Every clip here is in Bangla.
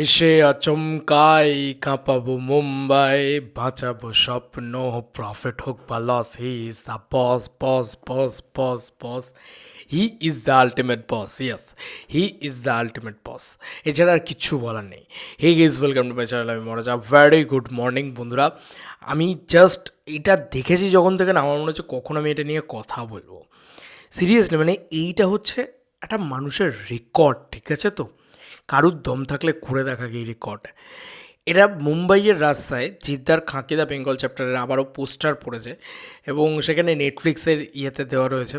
এসে আচমকাই কাঁপাবো মুম্বাই, বাঁচাবো স্বপ্ন প্রফিট হোক বা loss he is the boss boss boss boss boss he is the ultimate boss yes he is the ultimate boss এছাড়া আর কিচ্ছু বলার নেই। Hey is welcome to my channel আমি মরাজা ভেরি গুড মর্নিং বন্ধুরা। আমি জাস্ট এটা দেখেছি যখন থেকে না, আমার মনে হচ্ছে কখন আমি এটা নিয়ে কথা বলব। সিরিয়াসলি মানে এইটা হচ্ছে একটা মানুষের রেকর্ড ঠিক আছে তো? কারুর দম থাকলে ঘুরে দেখা গিয়ে রেকর্ড এরা মুম্বাইয়ের রাস্তায় জিদ্দার খাঁকিদা বেঙ্গল চ্যাপ্টারের আবারও পোস্টার পড়েছে এবং সেখানে নেটফ্লিক্সের ইয়েতে দেওয়া রয়েছে।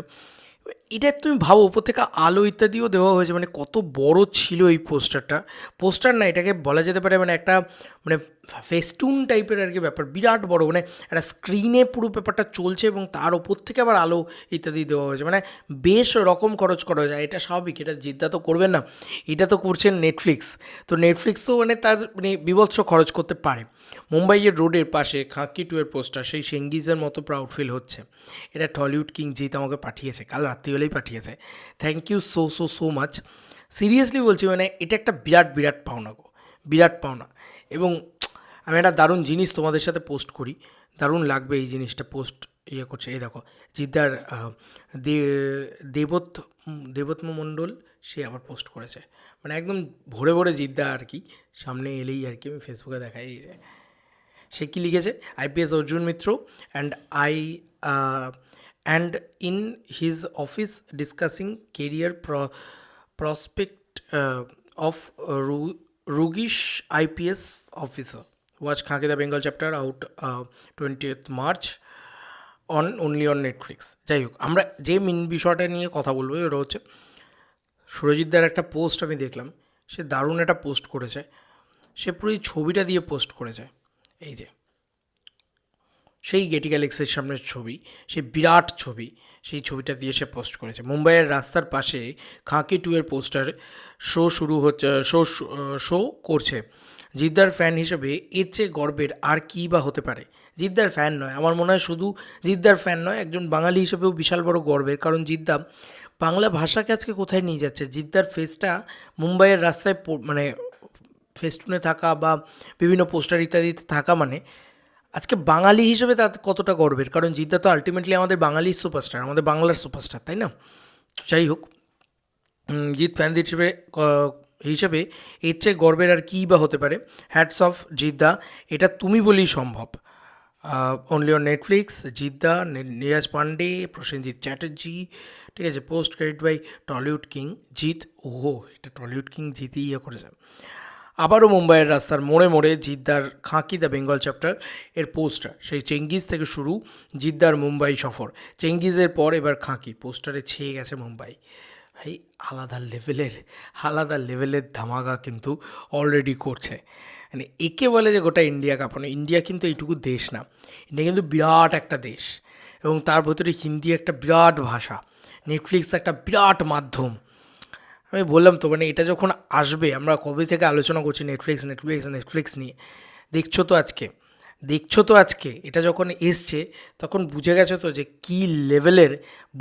এটা তুমি ভাবো, উপর থেকে আলো ইত্যাদিও দেওয়া হয়েছে মানে কত বড় ছিল এই পোস্টারটা। পোস্টার না, এটাকে বলা যেতে পারে মানে একটা মানে ফেস্টুন টাইপের আর কি ব্যাপার, বিরাট বড় মানে একটা স্ক্রিনে পুরো ব্যাপারটা চলছে এবং তার ওপর থেকে আবার আলো ইত্যাদি দেওয়া হয়েছে। মানে বেশ রকম খরচ করা যায়, এটা স্বাভাবিক, এটা জিদ্দা তো করবেন না, এটা তো করছেন নেটফ্লিক্স তো নেটফ্লিক্স তো মানে তার মানে বিভৎস খরচ করতে পারে। মুম্বাইয়ের রোডের পাশে খাঁকি টুয়ের পোস্টার, সেই সেঙ্গিজের মতো প্রাউড ফিল হচ্ছে। এটা টলিউড কিং জিৎ আমাকে পাঠিয়েছে, কাল রাত্রিবেলাই পাঠিয়েছে। Thank you so so so much seriously বলছি মানে এটা একটা বিরাট বিরাট পাওনা গো। বিরাট পাওনা। এবং আমি একটা দারুণ জিনিস তোমাদের সাথে পোস্ট করি। দারুণ লাগবে এই জিনিসটা পোস্ট ইয়ে করছে। এই দেখো, জিদ্দার দেবত দেবত্ম মণ্ডল, সে আবার পোস্ট করেছে। মানে একদম ভরে ভরে জিদ্দা আর কি, সামনে এলেই আর কি আমি ফেসবুকে দেখাই যে। সে কী লিখেছে? IPS Arjun Mitra and I and in his office discussing career prospect of roguish IPS officer watch খাঁকিদা Bengal chapter out twentieth March on only on Netflix যাই হোক আমরা যে মেন বিষয়টা নিয়ে কথা বলব ওটা হচ্ছে সুরজিৎদার একটা পোস্ট আমি দেখলাম। সে দারুণ একটা পোস্ট করেছে। সে পুরো এই ছবিটা দিয়ে পোস্ট করেছে। এই যে। সেই গেটি গ্যালেক্সির সামনের ছবি, সেই বিরাট ছবি, সেই ছবিটা দিয়ে সে পোস্ট করেছে। মুম্বাইয়ের রাস্তার পাশে খাঁকি টু এর পোস্টার শো শুরু হচ্ছে শো শো করছে। জিদ্দার ফ্যান হিসেবে এর চেয়ে গর্বের আর কী বা হতে পারে? জিদ্দার ফ্যান নয়। আমার মনে হয় শুধু জিদ্দার ফ্যান নয়, একজন বাঙালি হিসেবেও বিশাল বড় গর্বের। কারণ জিদ্দা বাংলা ভাষাকে আজকে কোথায় নিয়ে যাচ্ছে? জিদ্দার ফেসটা মুম্বাইয়ের রাস্তায় মানে ফেস্টুনে থাকা বা বিভিন্ন পোস্টার ইত্যাদিতে থাকা মানে আজকে বাঙালি হিসেবে তার কতটা গর্বের? কারণ জিদ্দা তো আলটিমেটলি আমাদের বাঙালির সুপারস্টার আমাদের বাংলার সুপারস্টার তাই না? যাই হোক জিৎ ফ্যানদের হিসেবে হিসেবে এর চেয়ে গর্বের আর কী বা হতে পারে? হ্যাটস অফ জিদ্দা। এটা তুমি বলেই সম্ভব। অনলি অন নেটফ্লিক্স জিদ্দা নীরাজ পান্ডে, প্রসেনজিৎ চ্যাটার্জি, ঠিক আছে post credit by Tollywood king Jeet, ওহো, এটা টলিউড কিং জিতই ইয়ে করেছে। আবারও মুম্বাইয়ের রাস্তার মোড়ে মোড়ে জিদ্দার খাঁকি দ্য বেঙ্গল চ্যাপ্টার এর পোস্টার, সেই চেঙ্গিজ থেকে শুরু জিদ্দার মুম্বাই সফর। চেঙ্গিজের পর এবার খাঁকি, পোস্টারে ছেয়ে গেছে মুম্বাই। ভাই, আলাদা লেভেলের আলাদা লেভেলের ধামাকা কিন্তু অলরেডি করছে। মানে একে বলে যে গোটা ইন্ডিয়া কাঁপানো, ইন্ডিয়া কিন্তু এইটুকু দেশ না। ইন্ডিয়া কিন্তু বিরাট একটা দেশ। এবং তার ভেতরে হিন্দি একটা বিরাট ভাষা নেটফ্লিক্স একটা বিরাট মাধ্যম। আমি বললাম তো মানে এটা যখন আসবে, আমরা কবে থেকে আলোচনা করছি নেটফ্লিক্স নেটফ্লিক্স নেটফ্লিক্স নিয়ে? দেখছ তো আজকে? দেখছ তো আজকে? এটা যখন এসছে, তখন বুঝে গেছো তো যে কী লেভেলের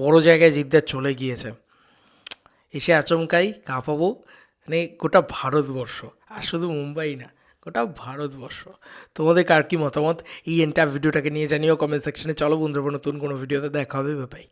বড় জায়গায় জিদ্দার চলে গিয়েছে। এসে আচমকাই কাঁপাবো মানে গোটা ভারতবর্ষ, আর শুধু মুম্বাই না, গোটা ভারতবর্ষ। তোমাদের কার কী মতামত? এই এন্টার ভিডিওটাকে নিয়ে জানিও কমেন্ট সেকশনে চলো বন্ধুরা, নতুন কোনো ভিডিওতে দেখা হবে বাই